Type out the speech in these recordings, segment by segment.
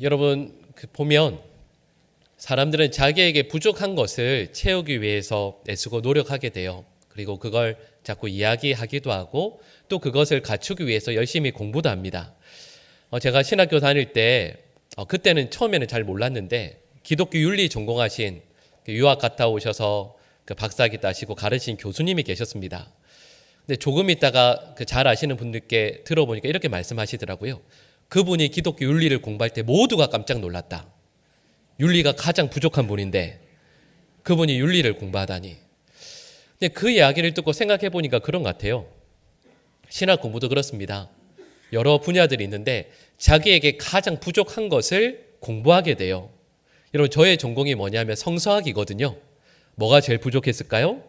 여러분 그 보면 사람들은 자기에게 부족한 것을 채우기 위해서 애쓰고 노력하게 돼요. 그리고 그걸 자꾸 이야기하기도 하고 또 그것을 갖추기 위해서 열심히 공부도 합니다. 어, 제가 신학교 다닐 때 어, 그때는 처음에는 잘 몰랐는데 기독교 윤리 전공하신 그 유학 갔다 오셔서 그 박사학위 따시고 가르친 교수님이 계셨습니다. 근데 조금 있다가 그 잘 아시는 분들께 들어보니까 이렇게 말씀하시더라고요. 그분이 기독교 윤리를 공부할 때 모두가 깜짝 놀랐다. 윤리가 가장 부족한 분인데 그분이 윤리를 공부하다니. 근데 그 이야기를 듣고 생각해 보니까 그런 것 같아요. 신학 공부도 그렇습니다. 여러 분야들이 있는데 자기에게 가장 부족한 것을 공부하게 돼요. 여러분 저의 전공이 뭐냐면 성서학이거든요. 뭐가 제일 부족했을까요?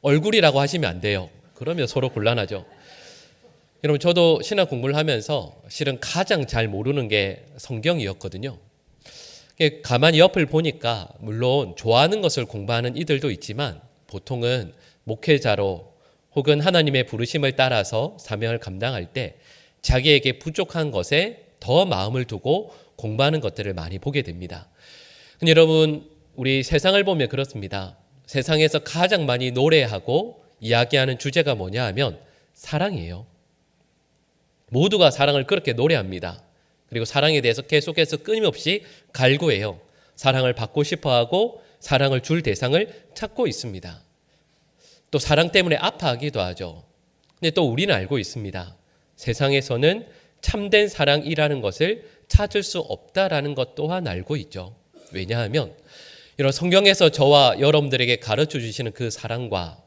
얼굴이라고 하시면 안 돼요. 그러면 서로 곤란하죠. 여러분 저도 신학 공부를 하면서 실은 가장 잘 모르는 게 성경이었거든요. 가만히 옆을 보니까 물론 좋아하는 것을 공부하는 이들도 있지만 보통은 목회자로 혹은 하나님의 부르심을 따라서 사명을 감당할 때 자기에게 부족한 것에 더 마음을 두고 공부하는 것들을 많이 보게 됩니다. 근데 여러분 우리 세상을 보면 그렇습니다. 세상에서 가장 많이 노래하고 이야기하는 주제가 뭐냐 하면 사랑이에요. 모두가 사랑을 그렇게 노래합니다. 그리고 사랑에 대해서 계속해서 끊임없이 갈구해요. 사랑을 받고 싶어 하고 사랑을 줄 대상을 찾고 있습니다. 또 사랑 때문에 아파하기도 하죠. 근데 또 우리는 알고 있습니다. 세상에서는 참된 사랑이라는 것을 찾을 수 없다라는 것 또한 알고 있죠. 왜냐하면 이런 성경에서 저와 여러분들에게 가르쳐 주시는 그 사랑과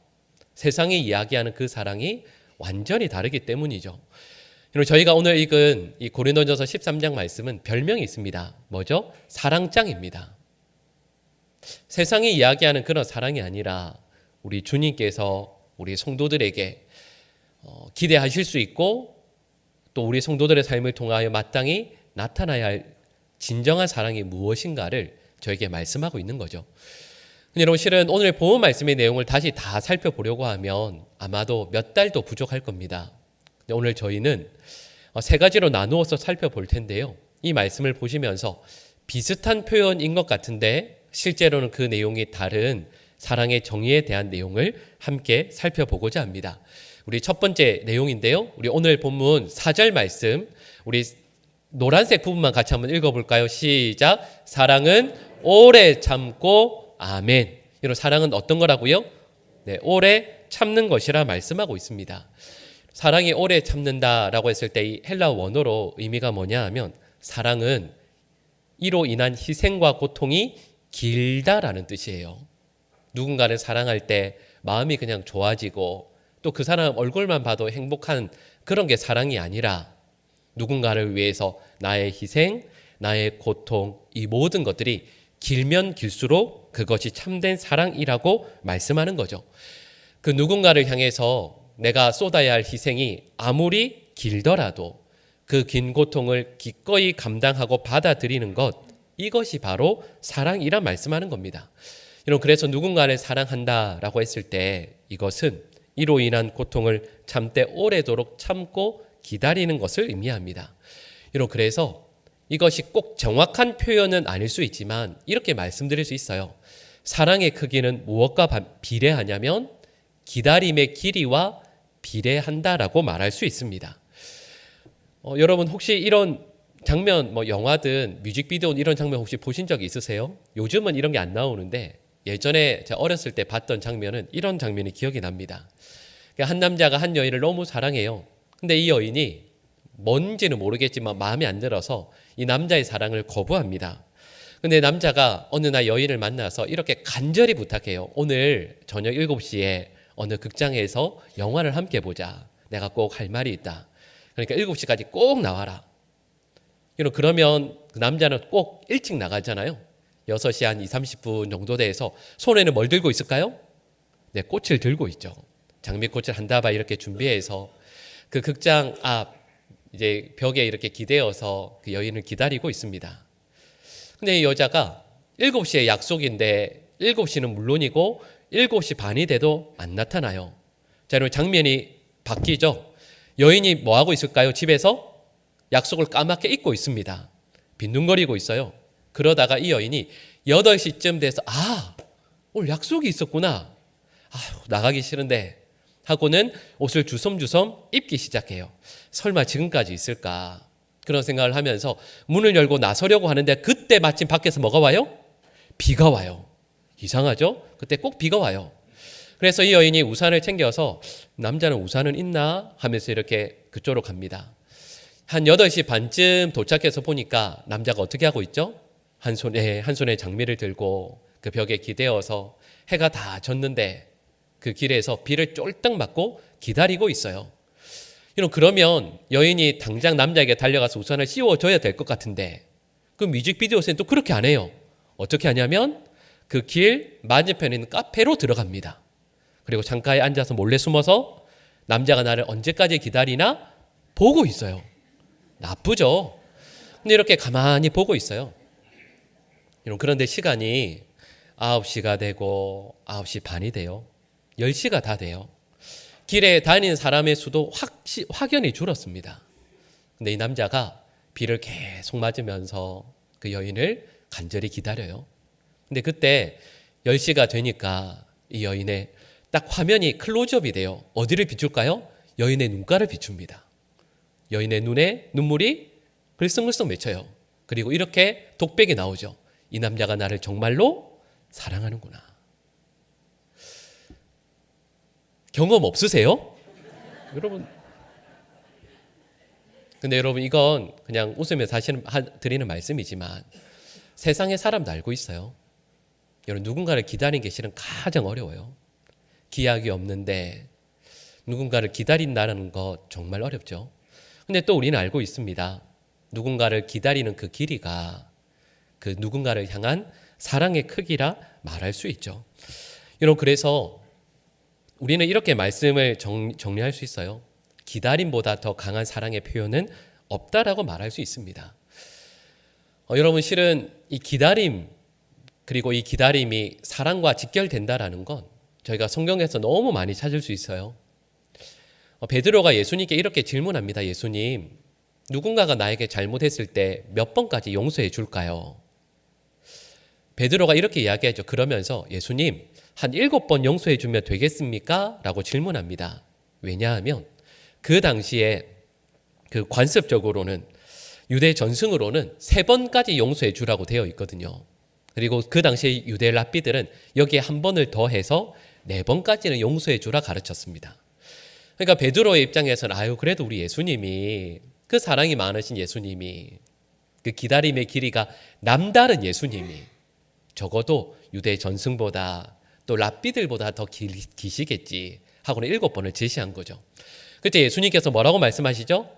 세상이 이야기하는 그 사랑이 완전히 다르기 때문이죠. 여러분 저희가 오늘 읽은 이 고린도전서 13장 말씀은 별명이 있습니다. 뭐죠? 사랑장입니다. 세상이 이야기하는 그런 사랑이 아니라 우리 주님께서 우리 성도들에게 어, 기대하실 수 있고 또 우리 성도들의 삶을 통하여 마땅히 나타나야 할 진정한 사랑이 무엇인가를 저에게 말씀하고 있는 거죠. 여러분 실은 오늘 보험 말씀의 내용을 다시 다 살펴보려고 하면 아마도 몇 달도 부족할 겁니다. 오늘 저희는 어, 세 가지로 나누어서 살펴볼 텐데요. 이 말씀을 보시면서 비슷한 표현인 것 같은데 실제로는 그 내용이 다른 사랑의 정의에 대한 내용을 함께 살펴보고자 합니다. 우리 첫 번째 내용인데요. 우리 오늘 본문 4절 말씀 우리 노란색 부분만 같이 한번 읽어볼까요? 시작. 사랑은 오래 참고 아멘. 이런 사랑은 어떤 거라고요? 네, 오래 참는 것이라 말씀하고 있습니다. 사랑이 오래 참는다라고 했을 때 이 헬라 원어로 의미가 뭐냐 하면 사랑은 이로 인한 희생과 고통이 길다라는 뜻이에요. 누군가를 사랑할 때 마음이 그냥 좋아지고 또 그 사람 얼굴만 봐도 행복한 그런 게 사랑이 아니라 누군가를 위해서 나의 희생, 나의 고통, 이 모든 것들이 길면 길수록 그것이 참된 사랑이라고 말씀하는 거죠. 그 누군가를 향해서 내가 쏟아야 할 희생이 아무리 길더라도 그 긴 고통을 기꺼이 감당하고 받아들이는 것, 이것이 바로 사랑이란 말씀하는 겁니다. 여러분, 그래서 누군가를 사랑한다라고 했을 때 이것은 이로 인한 고통을 참되 오래도록 참고 기다리는 것을 의미합니다. 여러분, 그래서 이것이 꼭 정확한 표현은 아닐 수 있지만 이렇게 말씀드릴 수 있어요. 사랑의 크기는 무엇과 비례하냐면 기다림의 길이와 비례한다라고 말할 수 있습니다. 어, 여러분 혹시 이런 장면 뭐 영화든 뮤직비디오 이런 장면 혹시 보신 적이 있으세요? 요즘은 이런 게 안 나오는데 예전에 제가 어렸을 때 봤던 장면은 이런 장면이 기억이 납니다. 그러니까 한 남자가 한 여인을 너무 사랑해요. 근데 이 여인이 뭔지는 모르겠지만 마음에 안 들어서 이 남자의 사랑을 거부합니다. 근데 남자가 어느 날 여인을 만나서 이렇게 간절히 부탁해요. 오늘 저녁 7시에 어느 극장에서 영화를 함께 보자. 내가 꼭 할 말이 있다. 그러니까 7시까지 꼭 나와라. 그러면 그 남자는 꼭 일찍 나가잖아요. 6시 한 2, 30분 정도 돼서 손에는 뭘 들고 있을까요? 네, 꽃을 들고 있죠. 장미꽃을 한 다발 이렇게 준비해서 그 극장 앞 이제 벽에 이렇게 기대어서 그 여인을 기다리고 있습니다. 근데 이 여자가 7시에 약속인데 7시는 물론이고 7시 반이 돼도 안 나타나요. 자, 여러분 장면이 바뀌죠. 여인이 뭐 하고 있을까요? 집에서 약속을 까맣게 잊고 있습니다. 빈둥거리고 있어요. 그러다가 이 여인이 8시쯤 돼서 아, 오늘 약속이 있었구나. 아휴, 나가기 싫은데 하고는 옷을 주섬주섬 입기 시작해요. 설마 지금까지 있을까? 그런 생각을 하면서 문을 열고 나서려고 하는데 그때 마침 밖에서 뭐가 와요? 비가 와요. 이상하죠? 그때 꼭 비가 와요. 그래서 이 여인이 우산을 챙겨서 남자는 우산은 있나 하면서 이렇게 그쪽으로 갑니다. 한 8시 반쯤 도착해서 보니까 남자가 어떻게 하고 있죠? 한 손에, 한 손에 장미를 들고 그 벽에 기대어서 해가 다 졌는데 그 길에서 비를 쫄딱 맞고 기다리고 있어요. 이런 그러면 여인이 당장 남자에게 달려가서 우산을 씌워줘야 될 것 같은데 그 뮤직비디오에서는 또 그렇게 안 해요. 어떻게 하냐면 그 길 맞은편에 있는 카페로 들어갑니다. 그리고 창가에 앉아서 몰래 숨어서 남자가 나를 언제까지 기다리나 보고 있어요. 나쁘죠. 근데 이렇게 가만히 보고 있어요. 그런데 시간이 9시가 되고 9시 반이 돼요. 10시가 다 돼요. 길에 다니는 사람의 수도 확, 확연히 줄었습니다. 근데 이 남자가 비를 계속 맞으면서 그 여인을 간절히 기다려요. 근데 그때 10시가 되니까 이 여인의 딱 화면이 클로즈업이 돼요. 어디를 비출까요? 여인의 눈가를 비춥니다. 여인의 눈에 눈물이 글썽글썽 맺혀요. 그리고 이렇게 독백이 나오죠. 이 남자가 나를 정말로 사랑하는구나. 경험 없으세요? 여러분. 근데 여러분 이건 그냥 웃으면서 하시는, 드리는 말씀이지만 세상의 사람도 알고 있어요. 여러분 누군가를 기다리는 게 실은 가장 어려워요. 기약이 없는데 누군가를 기다린다는 것 정말 어렵죠. 근데 또 우리는 알고 있습니다. 누군가를 기다리는 그 길이가 그 누군가를 향한 사랑의 크기라 말할 수 있죠. 여러분 그래서 우리는 이렇게 말씀을 정, 정리할 수 있어요. 기다림보다 더 강한 사랑의 표현은 없다라고 말할 수 있습니다. 어, 여러분 실은 이 기다림 그리고 이 기다림이 사랑과 직결된다라는 건 저희가 성경에서 너무 많이 찾을 수 있어요. 어, 베드로가 예수님께 이렇게 질문합니다. 예수님, 누군가가 나에게 잘못했을 때 몇 번까지 용서해 줄까요? 베드로가 이렇게 이야기하죠. 그러면서 예수님, 한 일곱 번 용서해 주면 되겠습니까? 라고 질문합니다. 왜냐하면 그 당시에 그 관습적으로는 유대 전승으로는 세 번까지 용서해 주라고 되어 있거든요. 그리고 그 당시 유대 랍비들은 여기에 한 번을 더해서 네 번까지는 용서해 주라 가르쳤습니다. 그러니까 베드로의 입장에서는 아유 그래도 우리 예수님이 그 사랑이 많으신 예수님이 그 기다림의 길이가 남다른 예수님이 적어도 유대 전승보다 또 랍비들보다 더 기, 기시겠지 하고는 일곱 번을 제시한 거죠. 그때 예수님께서 뭐라고 말씀하시죠?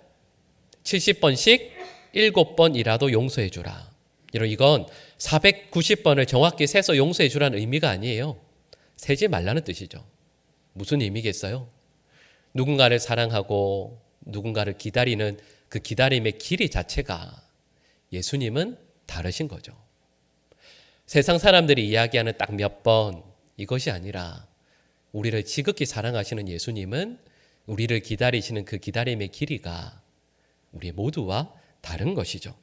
70번씩 일곱 번이라도 용서해 주라. 이런 이건 490번을 정확히 세서 용서해 주라는 의미가 아니에요. 세지 말라는 뜻이죠. 무슨 의미겠어요? 누군가를 사랑하고 누군가를 기다리는 그 기다림의 길이 자체가 예수님은 다르신 거죠. 세상 사람들이 이야기하는 딱 몇 번 이것이 아니라 우리를 지극히 사랑하시는 예수님은 우리를 기다리시는 그 기다림의 길이가 우리 모두와 다른 것이죠.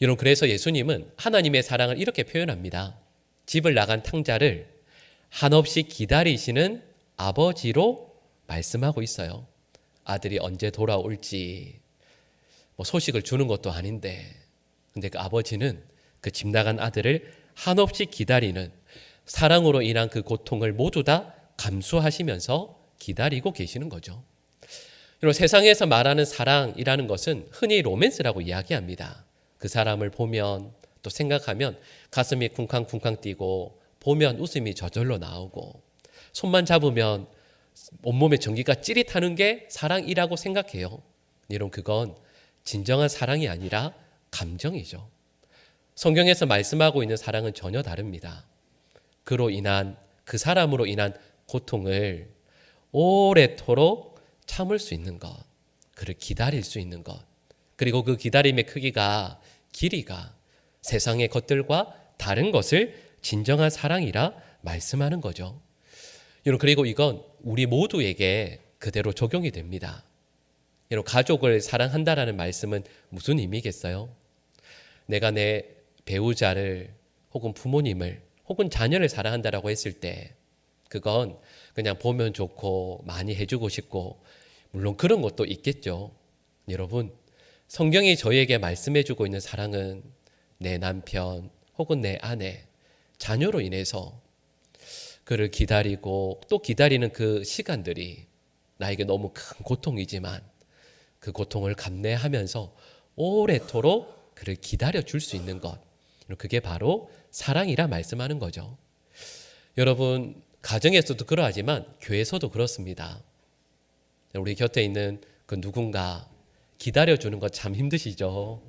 여러분 그래서 예수님은 하나님의 사랑을 이렇게 표현합니다. 집을 나간 탕자를 한없이 기다리시는 아버지로 말씀하고 있어요. 아들이 언제 돌아올지 뭐 소식을 주는 것도 아닌데 근데 그 아버지는 그 집 나간 아들을 한없이 기다리는 사랑으로 인한 그 고통을 모두 다 감수하시면서 기다리고 계시는 거죠. 여러분 세상에서 말하는 사랑이라는 것은 흔히 로맨스라고 이야기합니다. 그 사람을 보면 또 생각하면 가슴이 쿵쾅쿵쾅 뛰고 보면 웃음이 저절로 나오고 손만 잡으면 온몸에 전기가 찌릿하는 게 사랑이라고 생각해요. 여러분 그건 진정한 사랑이 아니라 감정이죠. 성경에서 말씀하고 있는 사랑은 전혀 다릅니다. 그로 인한 그 사람으로 인한 고통을 오래도록 참을 수 있는 것, 그를 기다릴 수 있는 것, 그리고 그 기다림의 크기가 길이가 세상의 것들과 다른 것을 진정한 사랑이라 말씀하는 거죠. 여러분 그리고 이건 우리 모두에게 그대로 적용이 됩니다. 여러분 가족을 사랑한다라는 말씀은 무슨 의미겠어요? 내가 내 배우자를 혹은 부모님을 혹은 자녀를 사랑한다라고 했을 때 그건 그냥 보면 좋고 많이 해주고 싶고 물론 그런 것도 있겠죠. 여러분 성경이 저희에게 말씀해주고 있는 사랑은 내 남편 혹은 내 아내 자녀로 인해서 그를 기다리고 또 기다리는 그 시간들이 나에게 너무 큰 고통이지만 그 고통을 감내하면서 오래도록 그를 기다려 줄 수 있는 것. 그게 바로 사랑이라 말씀하는 거죠. 여러분, 가정에서도 그러하지만 교회에서도 그렇습니다. 우리 곁에 있는 그 누군가 기다려주는 것 참 힘드시죠?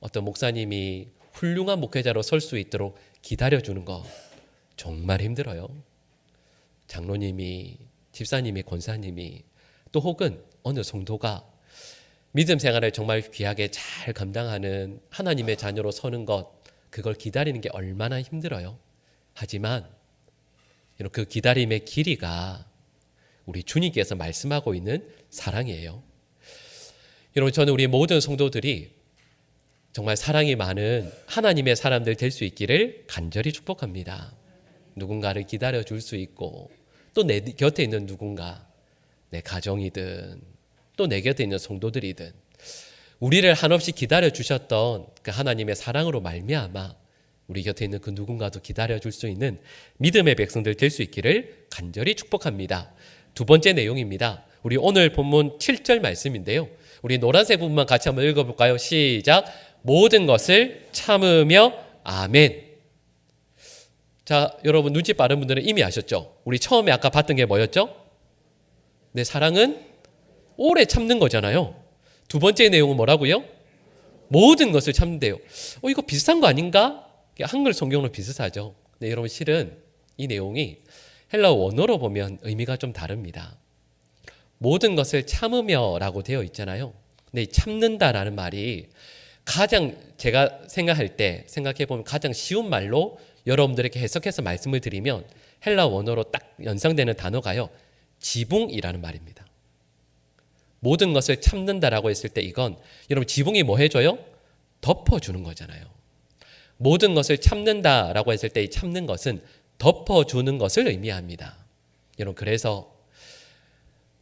어떤 목사님이 훌륭한 목회자로 설 수 있도록 기다려주는 거 정말 힘들어요. 장로님이, 집사님이, 권사님이 또 혹은 어느 성도가 믿음 생활을 정말 귀하게 잘 감당하는 하나님의 자녀로 서는 것, 그걸 기다리는 게 얼마나 힘들어요. 하지만 그 기다림의 길이가 우리 주님께서 말씀하고 있는 사랑이에요. 여러분, 저는 우리 모든 성도들이 정말 사랑이 많은 하나님의 사람들 될 수 있기를 간절히 축복합니다. 누군가를 기다려 줄 수 있고 또 내 곁에 있는 누군가 내 가정이든 또 내 곁에 있는 성도들이든 우리를 한없이 기다려 주셨던 그 하나님의 사랑으로 말미암아 우리 곁에 있는 그 누군가도 기다려 줄 수 있는 믿음의 백성들 될 수 있기를 간절히 축복합니다. 두 번째 내용입니다. 우리 오늘 본문 7절 말씀인데요. 우리 노란색 부분만 같이 한번 읽어 볼까요? 시작. 모든 것을 참으며 아멘. 자, 여러분 눈치 빠른 분들은 이미 아셨죠? 우리 처음에 아까 봤던 게 뭐였죠? 내 사랑은 오래 참는 거잖아요. 두 번째 내용은 뭐라고요? 모든 것을 참는데요. 어, 이거 비슷한 거 아닌가? 한글 성경으로 비슷하죠. 네, 여러분 실은 이 내용이 헬라어 원어로 보면 의미가 좀 다릅니다. 모든 것을 참으며라고 되어 있잖아요. 근데 참는다라는 말이 가장 제가 생각할 때 생각해 보면 가장 쉬운 말로 여러분들에게 해석해서 말씀을 드리면 헬라 원어로 딱 연상되는 단어가요. 지붕이라는 말입니다. 모든 것을 참는다라고 했을 때 이건 여러분 지붕이 뭐 해줘요? 덮어주는 거잖아요. 모든 것을 참는다라고 했을 때 이 참는 것은 덮어주는 것을 의미합니다. 여러분 그래서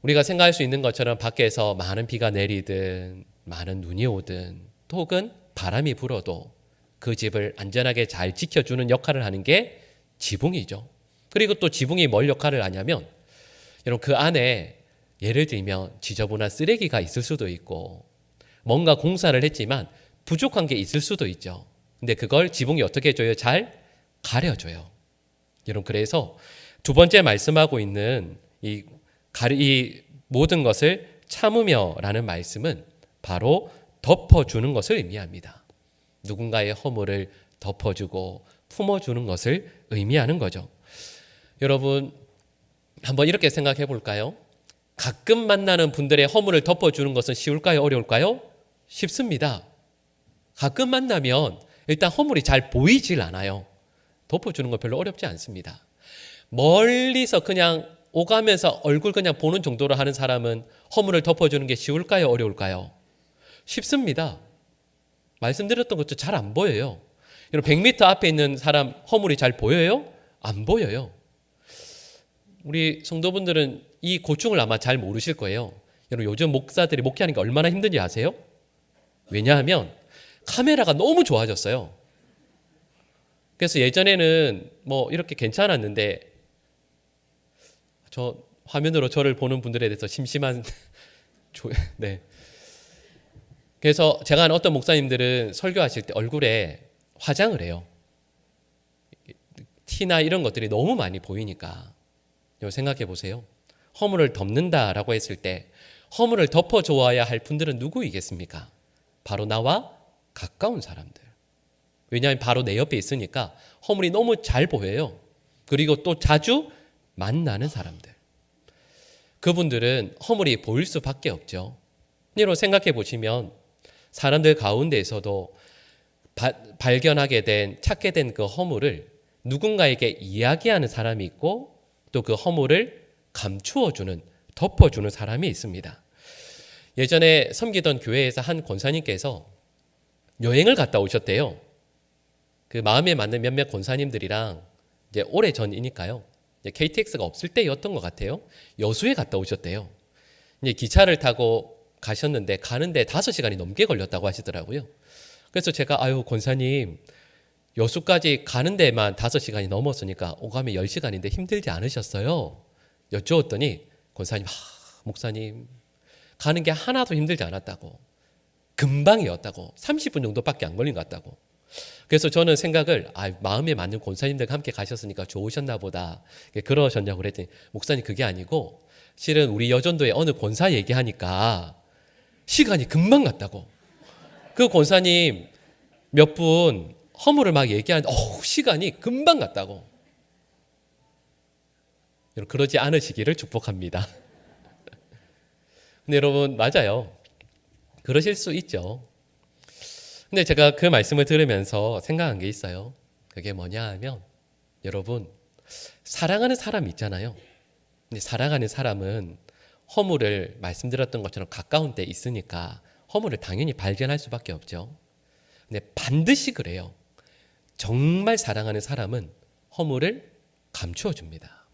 우리가 생각할 수 있는 것처럼 밖에서 많은 비가 내리든 많은 눈이 오든 혹은 바람이 불어도 그 집을 안전하게 잘 지켜주는 역할을 하는 게 지붕이죠. 그리고 또 지붕이 뭘 역할을 하냐면 여러분 그 안에 예를 들면 지저분한 쓰레기가 있을 수도 있고 뭔가 공사를 했지만 부족한 게 있을 수도 있죠. 근데 그걸 지붕이 어떻게 해줘요? 잘 가려줘요. 여러분 그래서 두 번째 말씀하고 있는 이, 이 모든 것을 참으며라는 말씀은 바로 덮어주는 것을 의미합니다. 누군가의 허물을 덮어주고 품어주는 것을 의미하는 거죠. 여러분, 한번 이렇게 생각해 볼까요? 가끔 만나는 분들의 허물을 덮어주는 것은 쉬울까요? 어려울까요? 쉽습니다. 가끔 만나면 일단 허물이 잘 보이질 않아요. 덮어주는 건 별로 어렵지 않습니다. 멀리서 그냥 오가면서 얼굴 그냥 보는 정도로 하는 사람은 허물을 덮어주는 게 쉬울까요? 어려울까요? 쉽습니다. 말씀드렸던 것도 잘안 보여요. 여러분 100m 앞에 있는 사람 허물이 잘 보여요? 안 보여요. 우리 성도분들은 이 고충을 아마 잘 모르실 거예요. 여러분 요즘 목사들이 목회하는 게 얼마나 힘든지 아세요? 왜냐하면 카메라가 너무 좋아졌어요. 그래서 예전에는 뭐 이렇게 괜찮았는데 저 화면으로 저를 보는 분들에 대해서 심심한 네. 그래서 제가 아는 어떤 목사님들은 설교하실 때 얼굴에 화장을 해요. 티나 이런 것들이 너무 많이 보이니까. 생각해 보세요. 허물을 덮는다라고 했을 때 허물을 덮어 줘야 할 분들은 누구이겠습니까? 바로 나와 가까운 사람들. 왜냐하면 바로 내 옆에 있으니까 허물이 너무 잘 보여요. 그리고 또 자주 만나는 사람들. 그분들은 허물이 보일 수밖에 없죠. 여러분 생각해 보시면 사람들 가운데에서도 바, 발견하게 된 찾게 된 그 허물을 누군가에게 이야기하는 사람이 있고 또 그 허물을 감추어 주는 덮어 주는 사람이 있습니다. 예전에 섬기던 교회에서 한 권사님께서 여행을 갔다 오셨대요. 그 마음에 맞는 몇몇 권사님들이랑 이제 오래 전이니까요. KTX가 없을 때였던 것 같아요. 여수에 갔다 오셨대요. 이제 기차를 타고 가셨는데 가는데 다섯 시간이 넘게 걸렸다고 하시더라고요. 그래서 제가 아유 권사님 여수까지 가는 데만 다섯 시간이 넘었으니까 오가면 열 시간인데 힘들지 않으셨어요? 여쭈었더니 권사님 하, 목사님 가는 게 하나도 힘들지 않았다고 금방이었다고 30분 정도밖에 안 걸린 것 같다고 그래서 저는 생각을 아, 마음에 맞는 권사님들과 함께 가셨으니까 좋으셨나 보다 그러셨냐고 그랬더니 목사님 그게 아니고 실은 우리 여전도에 어느 권사 얘기하니까 시간이 금방 갔다고 그 권사님 몇 분 허물을 막 얘기하는데 어, 시간이 금방 갔다고 그러지 않으시기를 축복합니다. 근데 여러분 맞아요. 그러실 수 있죠. 근데 제가 그 말씀을 들으면서 생각한 게 있어요. 그게 뭐냐 하면 여러분 사랑하는 사람 있잖아요. 근데 사랑하는 사람은 허물을 말씀드렸던 것처럼 가까운 데 있으니까 허물을 당연히 발견할 수밖에 없죠. 근데 반드시 그래요. 정말 사랑하는 사람은 허물을 감추어 줍니다.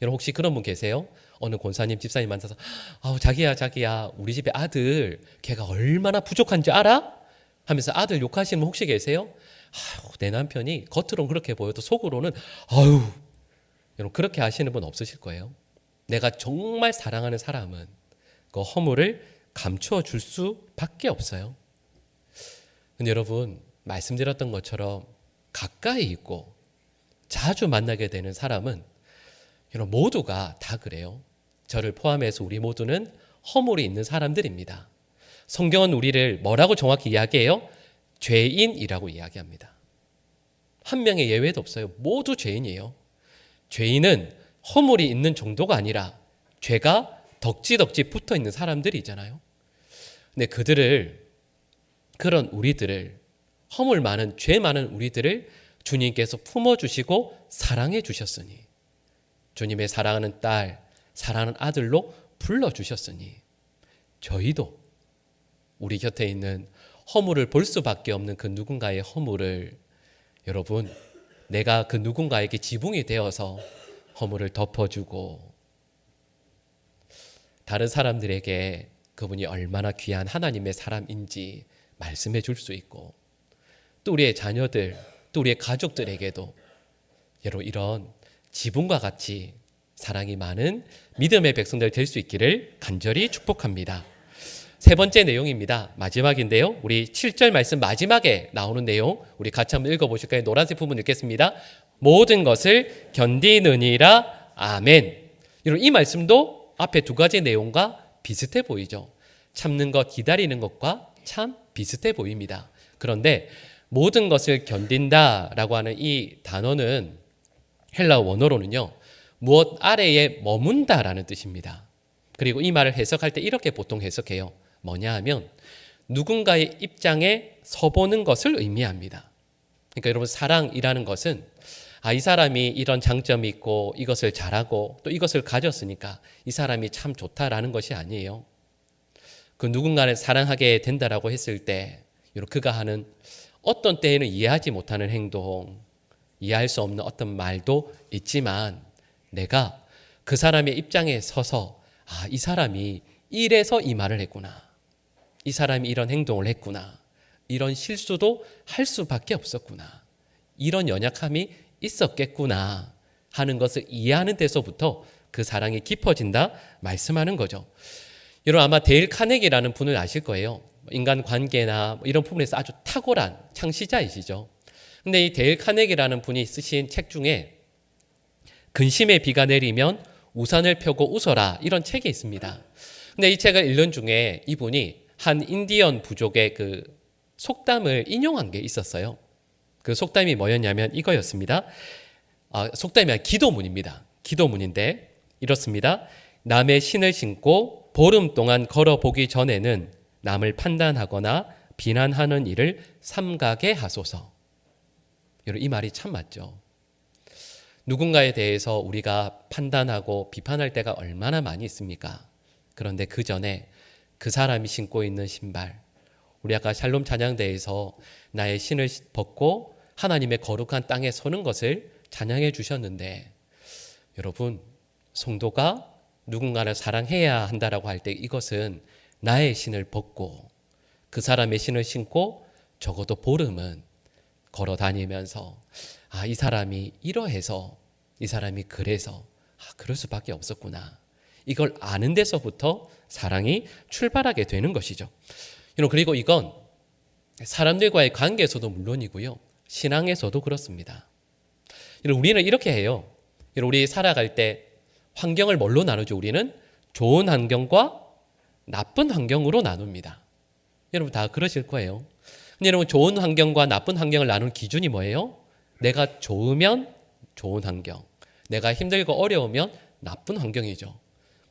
여러분 혹시 그런 분 계세요? 어느 권사님 집사님 만나서 아우 자기야 자기야 우리 집에 아들 걔가 얼마나 부족한지 알아? 하면서 아들 욕하시는 분 혹시 계세요? 아유 내 남편이 겉으로는 그렇게 보여도 속으로는 아유 여러분 그렇게 하시는 분 없으실 거예요. 내가 정말 사랑하는 사람은 그 허물을 감추어 줄 수밖에 없어요. 근데 여러분 말씀드렸던 것처럼 가까이 있고 자주 만나게 되는 사람은 여러분 모두가 다 그래요. 저를 포함해서 우리 모두는 허물이 있는 사람들입니다. 성경은 우리를 뭐라고 정확히 이야기해요? 죄인이라고 이야기합니다. 한 명의 예외도 없어요. 모두 죄인이에요. 죄인은 허물이 있는 정도가 아니라 죄가 덕지덕지 붙어 있는 사람들이잖아요. 근데 그들을 그런 우리들을 허물 많은 죄 많은 우리들을 주님께서 품어 주시고 사랑해 주셨으니 주님의 사랑하는 딸, 사랑하는 아들로 불러 주셨으니 저희도 우리 곁에 있는 허물을 볼 수밖에 없는 그 누군가의 허물을 여러분 내가 그 누군가에게 지붕이 되어서 허물을 덮어주고 다른 사람들에게 그분이 얼마나 귀한 하나님의 사람인지 말씀해 줄 수 있고 또 우리의 자녀들 또 우리의 가족들에게도 여러분 이런 지붕과 같이 사랑이 많은 믿음의 백성들 될 수 있기를 간절히 축복합니다. 세 번째 내용입니다. 마지막인데요. 우리 7절 말씀 마지막에 나오는 내용 우리 같이 한번 읽어 보실까요? 노란색 부분 읽겠습니다. 모든 것을 견디느니라 아멘. 이 말씀도 앞에 두 가지 내용과 비슷해 보이죠. 참는 것, 기다리는 것과 참 비슷해 보입니다. 그런데 모든 것을 견딘다라고 하는 이 단어는 헬라 원어로는요. 무엇 아래에 머문다라는 뜻입니다. 그리고 이 말을 해석할 때 이렇게 보통 해석해요. 뭐냐 하면 누군가의 입장에 서보는 것을 의미합니다. 그러니까 여러분 사랑이라는 것은 아, 이 사람이 이런 장점이 있고 이것을 잘하고 또 이것을 가졌으니까 이 사람이 참 좋다라는 것이 아니에요. 그 누군가를 사랑하게 된다라고 했을 때 그가 하는 어떤 때에는 이해하지 못하는 행동, 이해할 수 없는 어떤 말도 있지만 내가 그 사람의 입장에 서서 아, 이 사람이 이래서 이 말을 했구나. 이 사람이 이런 행동을 했구나. 이런 실수도 할 수밖에 없었구나. 이런 연약함이 있었겠구나 하는 것을 이해하는 데서부터 그 사랑이 깊어진다 말씀하는 거죠. 여러분 아마 데일 카네기라는 분을 아실 거예요. 인간 관계나 뭐 이런 부분에서 아주 탁월한 창시자이시죠. 근데 이 데일 카네기라는 분이 쓰신 책 중에 근심의 비가 내리면 우산을 펴고 웃어라 이런 책이 있습니다. 근데 이 책을 읽는 중에 이분이 한 인디언 부족의 그 속담을 인용한 게 있었어요. 그 속담이 뭐였냐면 이거였습니다. 아, 속담이 아니라 기도문입니다. 기도문인데 이렇습니다. 남의 신을 신고 보름 동안 걸어보기 전에는 남을 판단하거나 비난하는 일을 삼가게 하소서. 이 말이 참 맞죠. 누군가에 대해서 우리가 판단하고 비판할 때가 얼마나 많이 있습니까? 그런데 그 전에 그 사람이 신고 있는 신발, 우리 아까 샬롬 찬양대에서 나의 신을 벗고 하나님의 거룩한 땅에 서는 것을 찬양해 주셨는데 여러분 성도가 누군가를 사랑해야 한다라고 할 때 이것은 나의 신을 벗고 그 사람의 신을 신고 적어도 보름은 걸어 다니면서 아, 이 사람이 이러해서 이 사람이 그래서 아, 그럴 수밖에 없었구나. 이걸 아는 데서부터 사랑이 출발하게 되는 것이죠. 여러분, 그리고 이건 사람들과의 관계에서도 물론이고요. 신앙에서도 그렇습니다. 여러분, 우리는 이렇게 해요. 여러분, 우리 살아갈 때 환경을 뭘로 나누죠? 우리는 좋은 환경과 나쁜 환경으로 나눕니다. 여러분 다 그러실 거예요. 근데 여러분 좋은 환경과 나쁜 환경을 나누는 기준이 뭐예요? 내가 좋으면 좋은 환경, 내가 힘들고 어려우면 나쁜 환경이죠.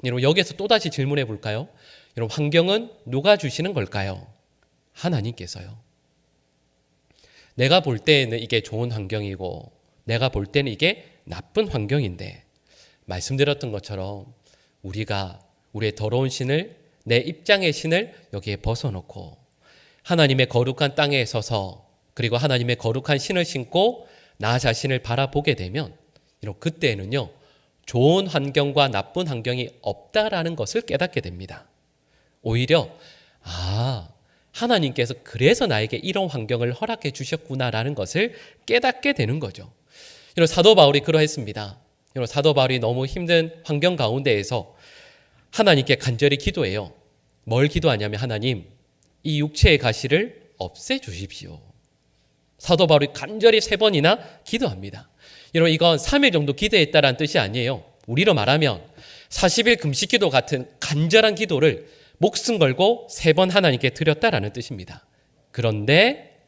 여러분 여기에서 또 다시 질문해 볼까요? 여러분 환경은 누가 주시는 걸까요? 하나님께서요. 내가 볼 때에는 이게 좋은 환경이고 내가 볼 때는 이게 나쁜 환경인데 말씀드렸던 것처럼 우리가 우리의 더러운 신을 내 입장의 신을 여기에 벗어놓고 하나님의 거룩한 땅에 서서 그리고 하나님의 거룩한 신을 신고 나 자신을 바라보게 되면 이런 그때는요 좋은 환경과 나쁜 환경이 없다라는 것을 깨닫게 됩니다. 오히려 아 하나님께서 그래서 나에게 이런 환경을 허락해 주셨구나라는 것을 깨닫게 되는 거죠. 이런 사도 바울이 그러했습니다. 이런 사도 바울이 너무 힘든 환경 가운데에서 하나님께 간절히 기도해요. 뭘 기도하냐면 하나님 이 육체의 가시를 없애 주십시오. 사도 바울이 간절히 세 번이나 기도합니다. 여러분 이건 3일 정도 기도했다라는 뜻이 아니에요. 우리로 말하면 40일 금식 기도 같은 간절한 기도를 목숨 걸고 세 번 하나님께 드렸다라는 뜻입니다. 그런데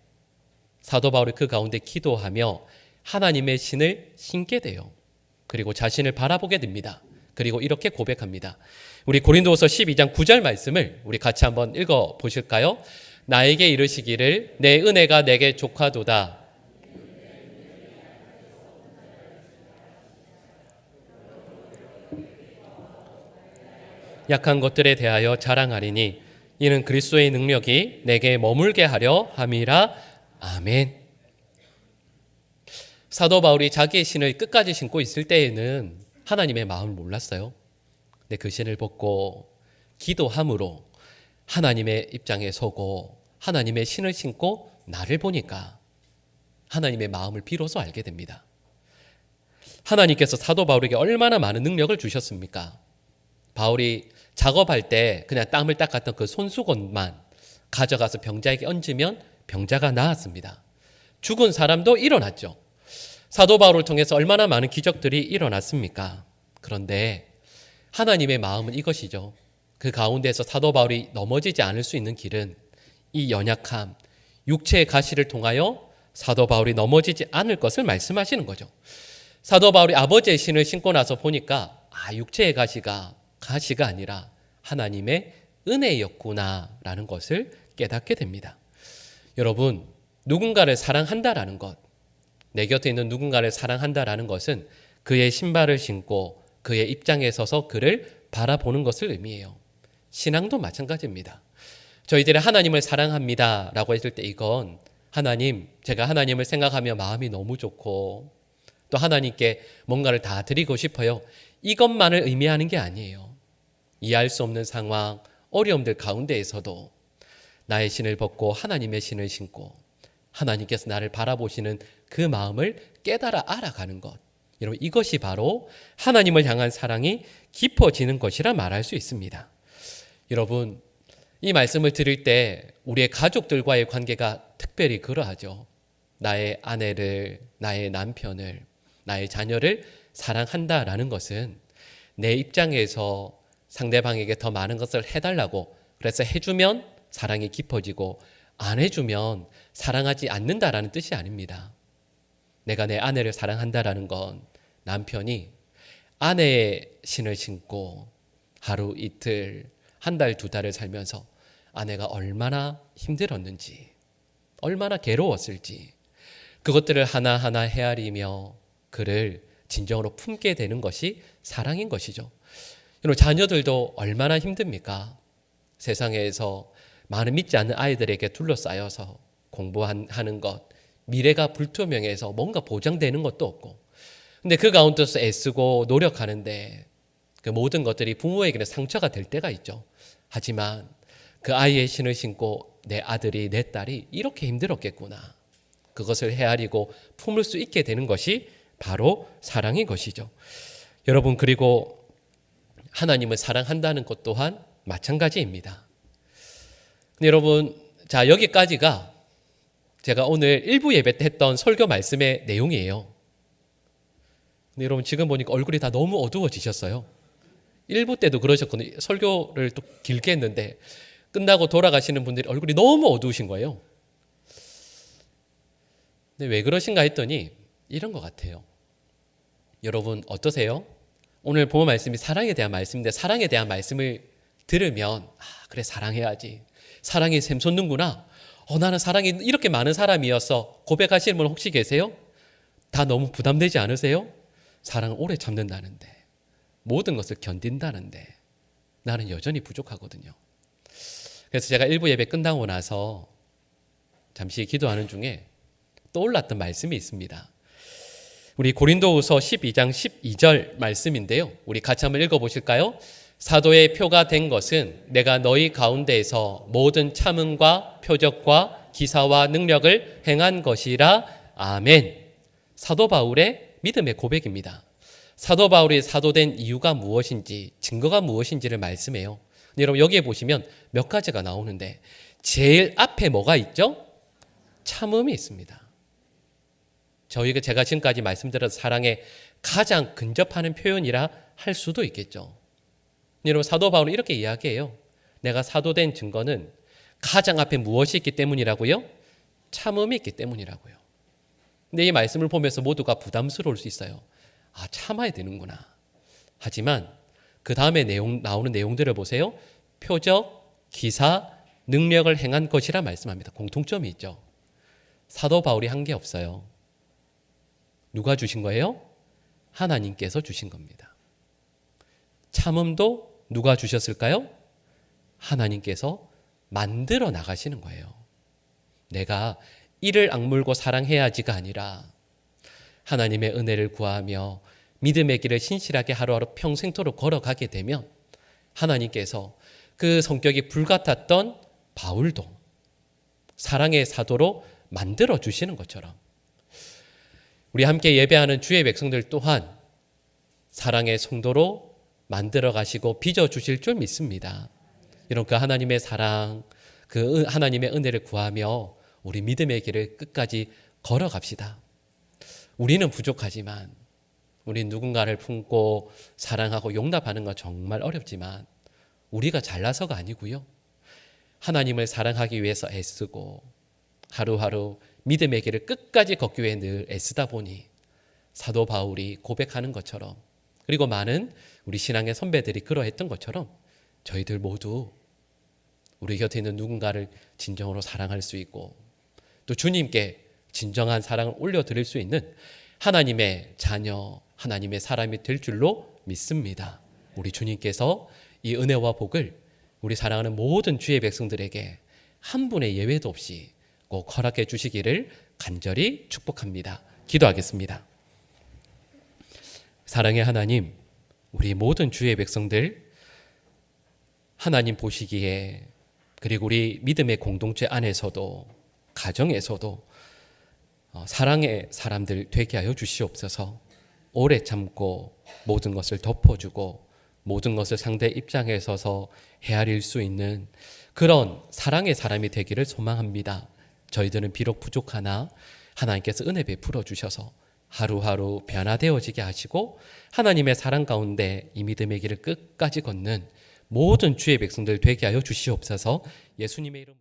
사도 바울이 그 가운데 기도하며 하나님의 신을 신게 돼요. 그리고 자신을 바라보게 됩니다. 그리고 이렇게 고백합니다. 우리 고린도후서 12장 9절 말씀을 우리 같이 한번 읽어 보실까요? 나에게 이르시기를 내 은혜가 내게 족하도다. 약한 것들에 대하여 자랑하리니 이는 그리스도의 능력이 내게 머물게 하려 함이라. 아멘. 사도 바울이 자기의 신을 끝까지 신고 있을 때에는 하나님의 마음을 몰랐어요. 근데 그 신을 벗고 기도함으로 하나님의 입장에 서고 하나님의 신을 신고 나를 보니까 하나님의 마음을 비로소 알게 됩니다. 하나님께서 사도 바울에게 얼마나 많은 능력을 주셨습니까? 바울이 작업할 때 그냥 땀을 닦았던 그 손수건만 가져가서 병자에게 얹으면 병자가 나았습니다. 죽은 사람도 일어났죠. 사도 바울을 통해서 얼마나 많은 기적들이 일어났습니까? 그런데 하나님의 마음은 이것이죠. 그 가운데서 사도 바울이 넘어지지 않을 수 있는 길은 이 연약함, 육체의 가시를 통하여 사도 바울이 넘어지지 않을 것을 말씀하시는 거죠. 사도 바울이 아버지의 신을 신고 나서 보니까 아, 육체의 가시가 가시가 아니라 하나님의 은혜였구나라는 것을 깨닫게 됩니다. 여러분, 누군가를 사랑한다라는 것, 내 곁에 있는 누군가를 사랑한다라는 것은 그의 신발을 신고 그의 입장에 서서 그를 바라보는 것을 의미해요. 신앙도 마찬가지입니다. 저희들이 하나님을 사랑합니다 라고 했을 때 이건 하나님, 제가 하나님을 생각하며 마음이 너무 좋고 또 하나님께 뭔가를 다 드리고 싶어요. 이것만을 의미하는 게 아니에요. 이해할 수 없는 상황, 어려움들 가운데에서도 나의 신을 벗고 하나님의 신을 신고 하나님께서 나를 바라보시는 그 마음을 깨달아 알아가는 것. 여러분 이것이 바로 하나님을 향한 사랑이 깊어지는 것이라 말할 수 있습니다. 여러분 이 말씀을 들을 때 우리의 가족들과의 관계가 특별히 그러하죠. 나의 아내를, 나의 남편을, 나의 자녀를 사랑한다라는 것은 내 입장에서 상대방에게 더 많은 것을 해달라고 그래서 해주면 사랑이 깊어지고 안 해주면 사랑하지 않는다라는 뜻이 아닙니다. 내가 내 아내를 사랑한다라는 건 남편이 아내의 신을 신고 하루 이틀 한 달 두 달을 살면서 아내가 얼마나 힘들었는지 얼마나 괴로웠을지 그것들을 하나하나 헤아리며 그를 진정으로 품게 되는 것이 사랑인 것이죠. 여러분 자녀들도 얼마나 힘듭니까? 세상에서 많은 믿지 않는 아이들에게 둘러싸여서 공부하는 것, 미래가 불투명해서 뭔가 보장되는 것도 없고, 근데 그 가운데서 애쓰고 노력하는데 그 모든 것들이 부모에게는 상처가 될 때가 있죠. 하지만 그 아이의 신을 신고 내 아들이 내 딸이 이렇게 힘들었겠구나. 그것을 헤아리고 품을 수 있게 되는 것이 바로 사랑인 것이죠. 여러분 그리고 하나님을 사랑한다는 것 또한 마찬가지입니다. 근데 여러분 자 여기까지가 제가 오늘 일부 예배 때 했던 설교 말씀의 내용이에요. 근데 여러분 지금 보니까 얼굴이 다 너무 어두워지셨어요. 일부 때도 그러셨거든요. 설교를 또 길게 했는데 끝나고 돌아가시는 분들이 얼굴이 너무 어두우신 거예요. 근데 왜 그러신가 했더니 이런 것 같아요. 여러분 어떠세요? 오늘 본 말씀이 사랑에 대한 말씀인데 사랑에 대한 말씀을 들으면 아 그래 사랑해야지. 사랑이 샘솟는구나. 어 나는 사랑이 이렇게 많은 사람이었어. 고백하시는 분 혹시 계세요? 다 너무 부담되지 않으세요? 사랑을 오래 참는다는데 모든 것을 견딘다는데 나는 여전히 부족하거든요. 그래서 제가 일부 예배 끝나고 나서 잠시 기도하는 중에 떠올랐던 말씀이 있습니다. 우리 고린도후서 12장 12절 말씀인데요. 우리 같이 한번 읽어 보실까요? 사도의 표가 된 것은 내가 너희 가운데에서 모든 참음과 표적과 기사와 능력을 행한 것이라 아멘. 사도 바울의 믿음의 고백입니다. 사도 바울이 사도된 이유가 무엇인지 증거가 무엇인지를 말씀해요. 근데 여러분 여기에 보시면 몇 가지가 나오는데 제일 앞에 뭐가 있죠? 참음이 있습니다. 저희가 제가 지금까지 말씀드린 사랑에 가장 근접하는 표현이라 할 수도 있겠죠. 여러분 사도 바울은 이렇게 이야기해요. 내가 사도된 증거는 가장 앞에 무엇이 있기 때문이라고요? 참음이 있기 때문이라고요. 근데 이 말씀을 보면서 모두가 부담스러울 수 있어요. 아, 참아야 되는구나. 하지만 그 다음에 내용 나오는 내용들을 보세요. 표적, 기사, 능력을 행한 것이라 말씀합니다. 공통점이 있죠. 사도 바울이 한 게 없어요. 누가 주신 거예요? 하나님께서 주신 겁니다. 참음도 누가 주셨을까요? 하나님께서 만들어 나가시는 거예요. 내가 이를 악물고 사랑해야지가 아니라 하나님의 은혜를 구하며 믿음의 길을 신실하게 하루하루 평생토록 걸어가게 되면 하나님께서 그 성격이 불같았던 바울도 사랑의 사도로 만들어 주시는 것처럼 우리 함께 예배하는 주의 백성들 또한 사랑의 성도로 만들어 가시고 빚어 주실 줄 믿습니다. 이런 그 하나님의 사랑, 그 하나님의 은혜를 구하며 우리 믿음의 길을 끝까지 걸어갑시다. 우리는 부족하지만 우리 누군가를 품고 사랑하고 용납하는 건 정말 어렵지만 우리가 잘나서가 아니고요. 하나님을 사랑하기 위해서 애쓰고 하루하루 믿음의 길을 끝까지 걷기 위해 늘 애쓰다 보니 사도 바울이 고백하는 것처럼 그리고 많은 우리 신앙의 선배들이 그러했던 것처럼 저희들 모두 우리 곁에 있는 누군가를 진정으로 사랑할 수 있고 또 주님께 진정한 사랑을 올려드릴 수 있는 하나님의 자녀, 하나님의 사람이 될 줄로 믿습니다. 우리 주님께서 이 은혜와 복을 우리 사랑하는 모든 주의 백성들에게 한 분의 예외도 없이 꼭 허락해 주시기를 간절히 축복합니다. 기도하겠습니다. 사랑의 하나님, 우리 모든 주의 백성들 하나님 보시기에 그리고 우리 믿음의 공동체 안에서도 가정에서도 어, 사랑의 사람들 되게 하여 주시옵소서. 오래 참고 모든 것을 덮어주고 모든 것을 상대 입장에 서서 헤아릴 수 있는 그런 사랑의 사람이 되기를 소망합니다. 저희들은 비록 부족하나 하나님께서 은혜 베풀어 주셔서 하루하루 변화되어지게 하시고 하나님의 사랑 가운데 이 믿음의 길을 끝까지 걷는 모든 주의 백성들 되게 하여 주시옵소서. 예수님의 이름